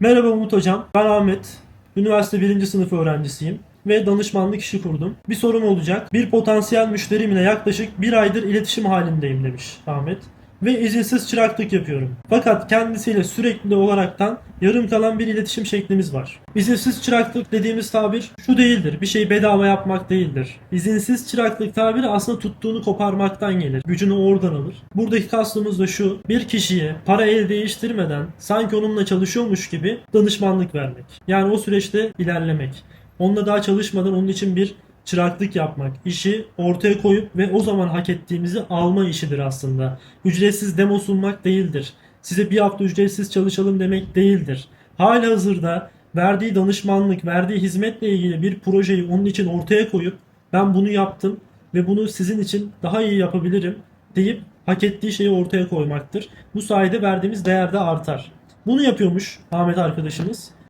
Merhaba Umut Hocam. Ben Ahmet. Üniversite 1. sınıf öğrencisiyim ve danışmanlık işi kurdum. Bir sorum olacak. Bir potansiyel müşterimle yaklaşık bir aydır iletişim halindeyim demiş Ahmet. Ve izinsiz çıraklık yapıyorum. Fakat kendisiyle sürekli olaraktan yarım kalan bir iletişim şeklimiz var. İzinsiz çıraklık dediğimiz tabir şu değildir. Bir şeyi bedava yapmak değildir. İzinsiz çıraklık tabiri aslında tuttuğunu koparmaktan gelir. Gücünü oradan alır. Buradaki kastımız da şu. Bir kişiye para el değiştirmeden sanki onunla çalışıyormuş gibi danışmanlık vermek. Yani o süreçte ilerlemek. Onunla daha çalışmadan onun için bir çıraklık yapmak, işi ortaya koyup ve o zaman hak ettiğimizi alma işidir aslında. Ücretsiz demo sunmak değildir. Size bir hafta ücretsiz çalışalım demek değildir. Hala hazırda verdiği danışmanlık, verdiği hizmetle ilgili bir projeyi onun için ortaya koyup ben bunu yaptım ve bunu sizin için daha iyi yapabilirim deyip hak ettiği şeyi ortaya koymaktır. Bu sayede verdiğimiz değer de artar. Bunu yapıyormuş Ahmet arkadaşımız.